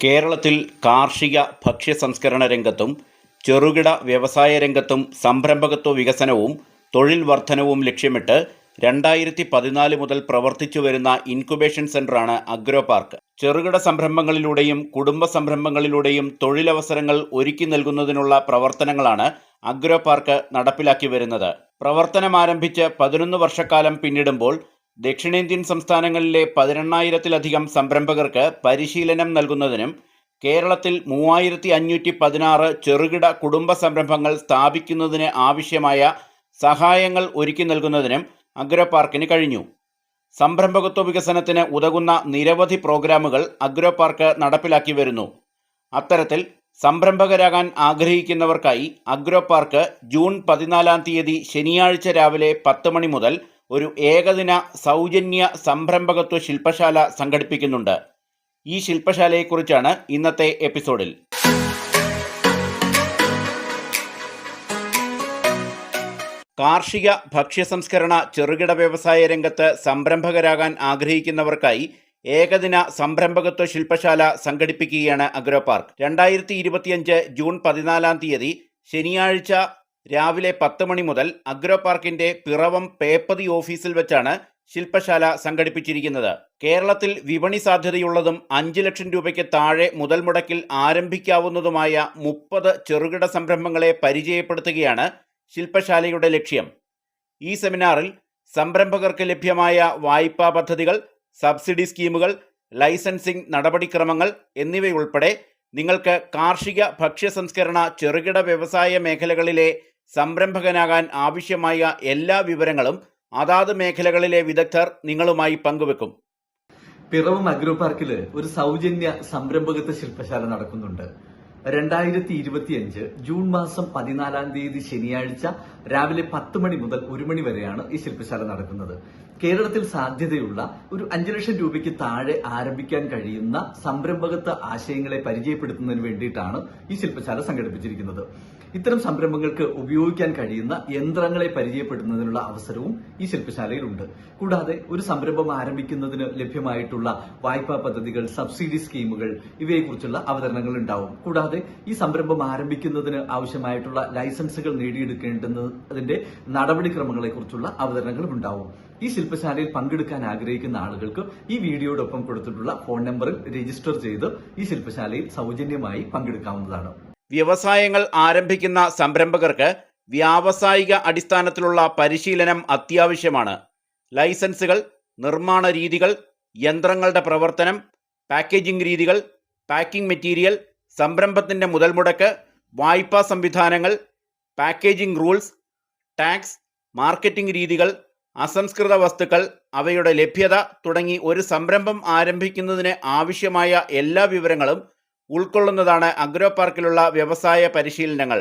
കേരളത്തിൽ കാർഷിക ഭക്ഷ്യ സംസ്കരണ രംഗത്തും ചെറുകിട വ്യവസായ രംഗത്തും സംരംഭകത്വ വികസനവും തൊഴിൽ വർധനവും ലക്ഷ്യമിട്ട് രണ്ടായിരത്തി പതിനാല് മുതൽ പ്രവർത്തിച്ചു വരുന്ന ഇൻക്യുബേഷൻ സെന്ററാണ് അഗ്രോ പാർക്ക്. ചെറുകിട സംരംഭങ്ങളിലൂടെയും കുടുംബ സംരംഭങ്ങളിലൂടെയും തൊഴിലവസരങ്ങൾ ഒരുക്കി നൽകുന്നതിനുള്ള പ്രവർത്തനങ്ങളാണ് അഗ്രോ പാർക്ക് നടപ്പിലാക്കി വരുന്നത്. പ്രവർത്തനം ആരംഭിച്ച് പതിനൊന്ന് വർഷക്കാലം പിന്നിടുമ്പോൾ ദക്ഷിണേന്ത്യൻ സംസ്ഥാനങ്ങളിലെ പതിനെണ്ണായിരത്തിലധികം സംരംഭകർക്ക് പരിശീലനം നൽകുന്നതിനും കേരളത്തിൽ മൂവായിരത്തി അഞ്ഞൂറ്റി പതിനാറ് ചെറുകിട കുടുംബ സംരംഭങ്ങൾ സ്ഥാപിക്കുന്നതിന് ആവശ്യമായ സഹായങ്ങൾ ഒരുക്കി നൽകുന്നതിനും അഗ്രോ പാർക്കിന് കഴിഞ്ഞു. സംരംഭകത്വ വികസനത്തിന് ഉതകുന്ന നിരവധി പ്രോഗ്രാമുകൾ അഗ്രോ പാർക്ക് നടപ്പിലാക്കി വരുന്നു. അത്തരത്തിൽ സംരംഭകരാകാൻ ആഗ്രഹിക്കുന്നവർക്കായി അഗ്രോ പാർക്ക് ജൂൺ പതിനാലാം തീയതി ശനിയാഴ്ച രാവിലെ പത്ത് മണി മുതൽ ഒരു ഏകദിന സൗജന്യ സംരംഭകത്വ ശില്പശാല സംഘടിപ്പിക്കുന്നുണ്ട്. ഈ ശില്പശാലയെക്കുറിച്ചാണ് ഇന്നത്തെ എപ്പിസോഡിൽ. കാർഷിക ഭക്ഷ്യ സംസ്കരണ ചെറുകിട വ്യവസായ രംഗത്ത് സംരംഭകരാകാൻ ആഗ്രഹിക്കുന്നവർക്കായി ഏകദിന സംരംഭകത്വ ശില്പശാല സംഘടിപ്പിക്കുകയാണ് അഗ്രോ പാർക്ക്. രണ്ടായിരത്തി ഇരുപത്തിയഞ്ച് ജൂൺ പതിനാലാം തീയതി ശനിയാഴ്ച രാവിലെ പത്ത് മണി മുതൽ അഗ്രോ പാർക്കിന്റെ പിറവം പേപ്പതി ഓഫീസിൽ വെച്ചാണ് ശില്പശാല സംഘടിപ്പിച്ചിരിക്കുന്നത്. കേരളത്തിൽ വിപണി സാധ്യതയുള്ളതും അഞ്ച് ലക്ഷം രൂപയ്ക്ക് താഴെ മുതൽ മുടക്കിൽ ആരംഭിക്കാവുന്നതുമായ മുപ്പത് ചെറുകിട സംരംഭങ്ങളെ പരിചയപ്പെടുത്തുകയാണ് ശില്പശാലയുടെ ലക്ഷ്യം. ഈ സെമിനാറിൽ സംരംഭകർക്ക് ലഭ്യമായ വായ്പാ പദ്ധതികൾ സബ്സിഡി സ്കീമുകൾ ലൈസൻസിംഗ് നടപടിക്രമങ്ങൾ എന്നിവയുൾപ്പെടെ നിങ്ങൾക്ക് കാർഷിക ഭക്ഷ്യ സംസ്കരണ ചെറുകിട വ്യവസായ മേഖലകളിലെ സംരംഭകനാകാൻ ആവശ്യമായ എല്ലാ വിവരങ്ങളും അതാത് മേഖലകളിലെ വിദഗ്ധർ നിങ്ങളുമായി പങ്കുവെക്കും. പിറവം അഗ്രോ പാർക്കിൽ ഒരു സൗജന്യ സംരംഭകത്വ ശില്പശാല നടക്കുന്നുണ്ട്. രണ്ടായിരത്തി ഇരുപത്തിയഞ്ച് ജൂൺ മാസം പതിനാലാം തീയതി ശനിയാഴ്ച രാവിലെ പത്ത് മണി മുതൽ ഒരു മണി വരെയാണ് ഈ ശില്പശാല നടക്കുന്നത്. കേരളത്തിൽ സാധ്യതയുള്ള ഒരു അഞ്ചു ലക്ഷം രൂപയ്ക്ക് താഴെ ആരംഭിക്കാൻ കഴിയുന്ന സംരംഭകത്വ ആശയങ്ങളെ പരിചയപ്പെടുത്തുന്നതിന് വേണ്ടിയിട്ടാണ് ഈ ശില്പശാല സംഘടിപ്പിച്ചിരിക്കുന്നത്. ഇത്തരം സംരംഭങ്ങൾക്ക് ഉപയോഗിക്കാൻ കഴിയുന്ന യന്ത്രങ്ങളെ പരിചയപ്പെടുന്നതിനുള്ള അവസരവും ഈ ശില്പശാലയിലുണ്ട്. കൂടാതെ ഒരു സംരംഭം ആരംഭിക്കുന്നതിന് ലഭ്യമായിട്ടുള്ള വായ്പാ പദ്ധതികൾ സബ്സിഡി സ്കീമുകൾ ഇവയെക്കുറിച്ചുള്ള അവതരണങ്ങൾ ഉണ്ടാവും കൂടാതെ ഈ സംരംഭം ആരംഭിക്കുന്നതിന് ആവശ്യമായിട്ടുള്ള ലൈസൻസുകൾ നേടിയെടുക്കേണ്ടതിന്റെ നടപടിക്രമങ്ങളെക്കുറിച്ചുള്ള അവതരണങ്ങളും ഉണ്ടാവും ഈ ശില്പശാലയിൽ പങ്കെടുക്കാൻ ആഗ്രഹിക്കുന്ന ആളുകൾക്ക് ഈ വീഡിയോടൊപ്പം കൊടുത്തിട്ടുള്ള ഫോൺ നമ്പറിൽ രജിസ്റ്റർ ചെയ്ത് ഈ ശില്പശാലയിൽ സൗജന്യമായി പങ്കെടുക്കാവുന്നതാണ്. വ്യവസായങ്ങൾ ആരംഭിക്കുന്ന സംരംഭകർക്ക് വ്യാവസായിക അടിസ്ഥാനത്തിലുള്ള പരിശീലനം അത്യാവശ്യമാണ്. ലൈസൻസുകൾ നിർമ്മാണ രീതികൾ യന്ത്രങ്ങളുടെ പ്രവർത്തനം പാക്കേജിംഗ് രീതികൾ പാക്കിംഗ് മെറ്റീരിയൽ സംരംഭത്തിന്റെ മുതൽ മുടക്ക് വായ്പാ സംവിധാനങ്ങൾ പാക്കേജിംഗ് റൂൾസ് ടാക്സ് മാർക്കറ്റിംഗ് രീതികൾ അസംസ്കൃത വസ്തുക്കൾ അവയുടെ ലഭ്യത തുടങ്ങി ഒരു സംരംഭം ആരംഭിക്കുന്നതിന് ആവശ്യമായ എല്ലാ വിവരങ്ങളും ഉൾക്കൊള്ളുന്നതാണ് അഗ്രോ പാർക്കിലുള്ള വ്യവസായ പരിശീലനങ്ങൾ.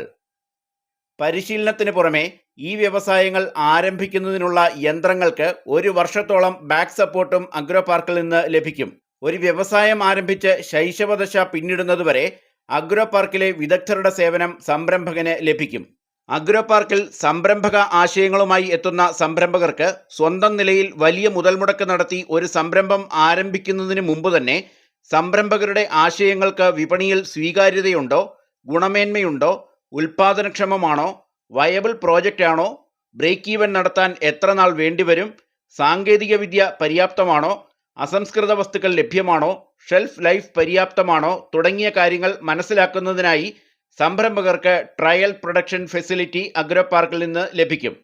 പരിശീലനത്തിന് പുറമെ ഈ വ്യവസായങ്ങൾ ആരംഭിക്കുന്നതിനുള്ള യന്ത്രങ്ങൾക്ക് ഒരു വർഷത്തോളം ബാക്ക് സപ്പോർട്ടും അഗ്രോ പാർക്കിൽ നിന്ന് ലഭിക്കും. ഒരു വ്യവസായം ആരംഭിച്ച് ശൈശവദശ പിന്നിടുന്നതുവരെ അഗ്രോ പാർക്കിലെ വിദഗ്ധരുടെ സേവനം സംരംഭകന് ലഭിക്കും. അഗ്രോ പാർക്കിൽ സംരംഭക ആശയങ്ങളുമായി എത്തുന്ന സംരംഭകർക്ക് സ്വന്തം നിലയിൽ വലിയ മുതൽമുടക്ക് നടത്തി ഒരു സംരംഭം ആരംഭിക്കുന്നതിന് മുമ്പ് തന്നെ സംരംഭകരുടെ ആശയങ്ങൾക്ക് വിപണിയിൽ സ്വീകാര്യതയുണ്ടോ? ഗുണമേന്മയുണ്ടോ? ഉൽപാദനക്ഷമമാണോ? വയബിൾ പ്രോജക്റ്റ് ആണോ ബ്രേക്ക് ഈവൻ നടത്താൻ എത്ര നാൾ വേണ്ടിവരും? സാങ്കേതികവിദ്യ പര്യാപ്തമാണോ? അസംസ്കൃത വസ്തുക്കൾ ലഭ്യമാണോ? ഷെൽഫ് ലൈഫ് പര്യാപ്തമാണോ? തുടങ്ങിയ കാര്യങ്ങൾ മനസ്സിലാക്കുന്നതിനായി സംരംഭകർക്ക് ട്രയൽ പ്രൊഡക്ഷൻ ഫെസിലിറ്റി അഗ്രോ പാർക്കിൽ നിന്ന് ലഭിക്കും.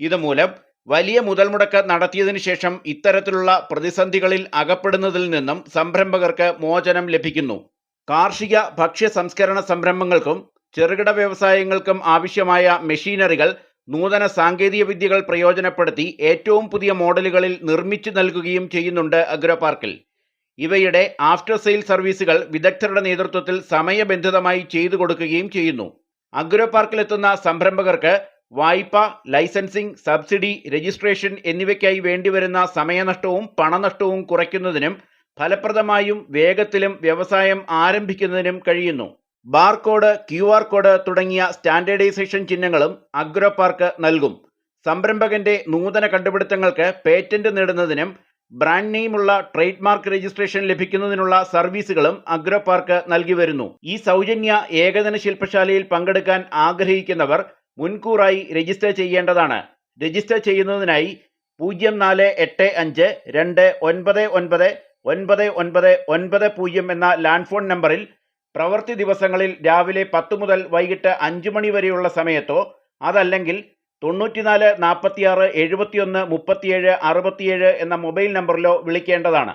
ഇതുമൂലം വലിയ മുതൽ മുടക്ക് നടത്തിയതിനു ശേഷം ഇത്തരത്തിലുള്ള പ്രതിസന്ധികളിൽ അകപ്പെടുന്നതിൽ നിന്നും സംരംഭകർക്ക് മോചനം ലഭിക്കുന്നു. കാർഷിക ഭക്ഷ്യ സംസ്കരണ സംരംഭങ്ങൾക്കും ചെറുകിട വ്യവസായങ്ങൾക്കും ആവശ്യമായ മെഷീനറികൾ നൂതന സാങ്കേതിക വിദ്യകൾ പ്രയോജനപ്പെടുത്തി ഏറ്റവും പുതിയ മോഡലുകളിൽ നിർമ്മിച്ചു നൽകുകയും ചെയ്യുന്നുണ്ട് അഗ്രോ പാർക്കിൽ ഇവയുടെ ആഫ്റ്റർ സെയിൽ സർവീസുകൾ വിദഗ്ധരുടെ നേതൃത്വത്തിൽ സമയബന്ധിതമായി ചെയ്തു കൊടുക്കുകയും ചെയ്യുന്നു. അഗ്രോ പാർക്കിലെത്തുന്ന സംരംഭകർക്ക് വായ്പ ലൈസൻസിംഗ് സബ്സിഡി രജിസ്ട്രേഷൻ എന്നിവയ്ക്കായി വേണ്ടിവരുന്ന സമയനഷ്ടവും പണനഷ്ടവും കുറയ്ക്കുന്നതിനും ഫലപ്രദമായും വേഗത്തിലും വ്യവസായം ആരംഭിക്കുന്നതിനും കഴിയുന്നു. ബാർകോഡ് ക്യു ആർ കോഡ് തുടങ്ങിയ സ്റ്റാൻഡേർഡൈസേഷൻ ചിഹ്നങ്ങളും അഗ്രോ പാർക്ക് നൽകും. സംരംഭകന്റെ നൂതന കണ്ടുപിടുത്തങ്ങൾക്ക് പേറ്റന്റ് നേടുന്നതിനും ബ്രാൻഡ് നെയിമുള്ള ട്രേഡ് മാർക്ക് രജിസ്ട്രേഷൻ ലഭിക്കുന്നതിനുള്ള സർവീസുകളും അഗ്രോ പാർക്ക് നൽകി വരുന്നു. ഈ സൗജന്യ ഏകദിന ശില്പശാലയിൽ പങ്കെടുക്കാൻ ആഗ്രഹിക്കുന്നവർ മുൻകൂറായി രജിസ്റ്റർ ചെയ്യേണ്ടതാണ്. രജിസ്റ്റർ ചെയ്യുന്നതിനായി പൂജ്യം നാല് എട്ട് അഞ്ച് രണ്ട് ഒൻപത് ഒൻപത് ഒൻപത് ഒൻപത് ഒൻപത് പൂജ്യം എന്ന ലാൻഡ് ഫോൺ നമ്പറിൽ പ്രവൃത്തി ദിവസങ്ങളിൽ രാവിലെ പത്ത് മുതൽ വൈകിട്ട് അഞ്ച് മണി വരെയുള്ള സമയത്തോ അതല്ലെങ്കിൽ തൊണ്ണൂറ്റിനാല് നാൽപ്പത്തിയാറ് എഴുപത്തിയൊന്ന് മുപ്പത്തിയേഴ് അറുപത്തിയേഴ് എന്ന മൊബൈൽ നമ്പറിലോ വിളിക്കേണ്ടതാണ്.